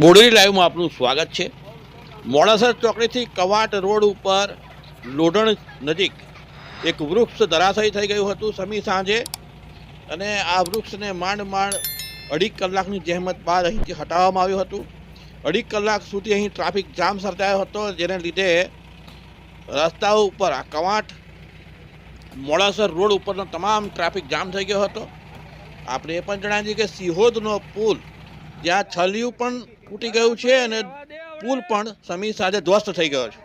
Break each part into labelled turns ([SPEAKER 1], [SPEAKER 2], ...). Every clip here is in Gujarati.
[SPEAKER 1] બોડેલી લાઈવમાં આપનું સ્વાગત છે. મોડાસર ચોકડીથી કવાટ રોડ ઉપર લોઢણ નજીક એક વૃક્ષ ધરાશયી થઈ ગયું હતું સમી સાંજે અને આ વૃક્ષને માંડ માંડ અઢી કલાકની જહેમત બાદ અહીંથી હટાવવામાં આવ્યું હતું. અઢી કલાક સુધી અહીં ટ્રાફિક જામ સર્જાયો હતો, જેને લીધે રસ્તાઓ ઉપર આ કવાંટ મોડાસર રોડ ઉપરનો તમામ ટ્રાફિક જામ થઈ ગયો હતો. આપણે એ પણ જણાવીએ કે સિહોદનો પુલ, જ્યાં છલિયું પણ તૂટી ગયું છે અને પુલ પણ સમી સાથે ધ્વસ્ત થઈ ગયો છે.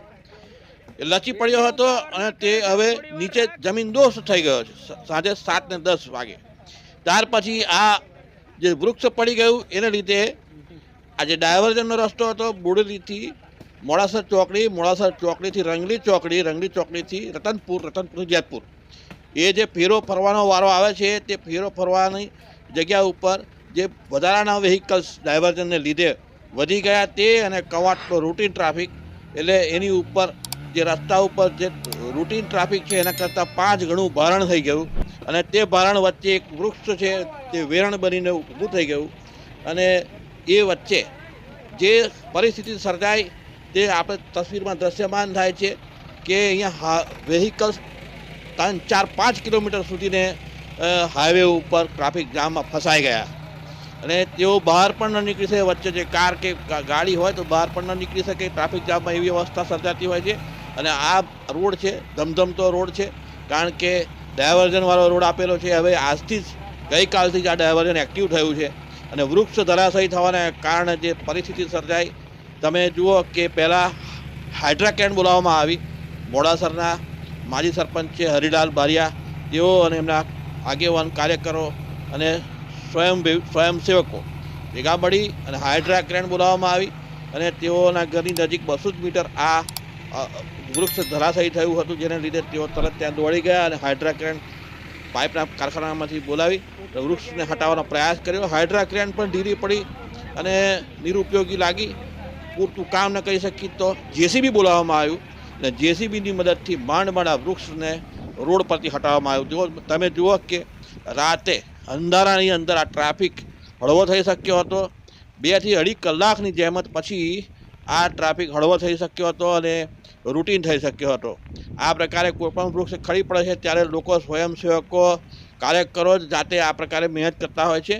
[SPEAKER 1] લચી પડ્યો હતો અને તે હવે નીચે જમીન દોસ્ત થઈ ગયો છે. સાંજે સાત ને દસ વાગે. ત્યાર પછી આ જે વૃક્ષ પડી ગયું એને લીધે આ જે ડાયવર્ઝનનો રસ્તો હતો, બોડેલીથી મોડાસર ચોકડી, મોડાસર ચોકડીથી રંગલી ચોકડી, રંગલી ચોકડીથી રતનપુર રતનપુર જેતપુર. એ જે ફેરો ફરવાનો વારો આવે છે, તે ફેરો ફરવાની જગ્યા ઉપર જે વધારાના વ્હીકલ્સ ડાયવર્ઝનને લીધે વધી ગયા તે અને કવાટનો રૂટીન ટ્રાફિક એટલે એની ઉપર જે રસ્તા ઉપર જે રૂટીન ટ્રાફિક છે એના કરતાં પાંચ ગણું ભારણ થઈ ગયું અને તે ભારણ વચ્ચે એક વૃક્ષ છે તે વેરણ બનીને ઊભું થઈ ગયું અને એ વચ્ચે જે પરિસ્થિતિ સર્જાય તે આપણે તસવીરમાં દ્રશ્યમાન થાય છે કે અહીંયા વેહિકલ્સ ત્રણ, ચાર, પાંચ કિલોમીટર સુધીને હાઈવે ઉપર ટ્રાફિક જામમાં ફસાઈ ગયા. અને તેઓ બહાર પણ ન નીકળી શકે. વચ્ચે જે કાર કે ગાડી હોય તો બહાર પણ ન નીકળી શકે. ટ્રાફિક જામમાં એવી અવસ્થા સર્જાતી હોય છે. અને આ રોડ છે, ધમધમતો રોડ છે. કારણ કે ડાયવર્ઝનવાળો રોડ આપેલો છે. હવે આજથી જ ગઈકાલથી જ આ ડાયવર્ઝન એક્ટિવ થયું છે. અને વૃક્ષ ધરાશયી થવાના કારણે જે પરિસ્થિતિ સર્જાઈ. તમે જુઓ કે પહેલાં હાઇડ્રા કેન બોલાવવામાં આવી. મોડાસરના માજી સરપંચ છે હરિલાલ બારિયા. તેઓ અને એમના આગેવાન કાર્યકરો અને સ્વયં સ્વયંસેવકો. ભેગા મળી અને હાઇડ્રા ક્રેન બોલાવવામાં આવી અને તેઓના ઘરની નજીક બસો જ મીટર આ વૃક્ષ ધરાશાયી થયું હતું, જેને લીધે તેઓ તરત ત્યાં દોડી ગયા અને હાઇડ્રા ક્રેન પાઇપના કારખાનામાંથી બોલાવી વૃક્ષને હટાવવાનો પ્રયાસ કર્યો. હાઇડ્રા ક્રેન પણ ઢીલી પડી અને નિરુપયોગી લાગી. પૂરતું કામ ન કરી શકી તો જેસીબી બોલાવવામાં આવ્યું અને જેસીબીની મદદથી માંડ માંડ વૃક્ષને રોડ પરથી હટાવવામાં આવ્યું. જુઓ તમે જુઓ કે રાતે અંધારાની અંદર આ ટ્રાફિક હળવો થઈ શક્યો હતો. બેથી અઢી કલાકની જહેમત પછી આ ટ્રાફિક હળવો થઈ શક્યો હતો અને રૂટીન થઈ શક્યો હતો. આ પ્રકારે કોઈપણ વૃક્ષ ખરી પડે છે ત્યારે લોકો સ્વયંસેવકો, કાર્યકરો જ જાતે આ પ્રકારે મહેનત કરતા હોય છે.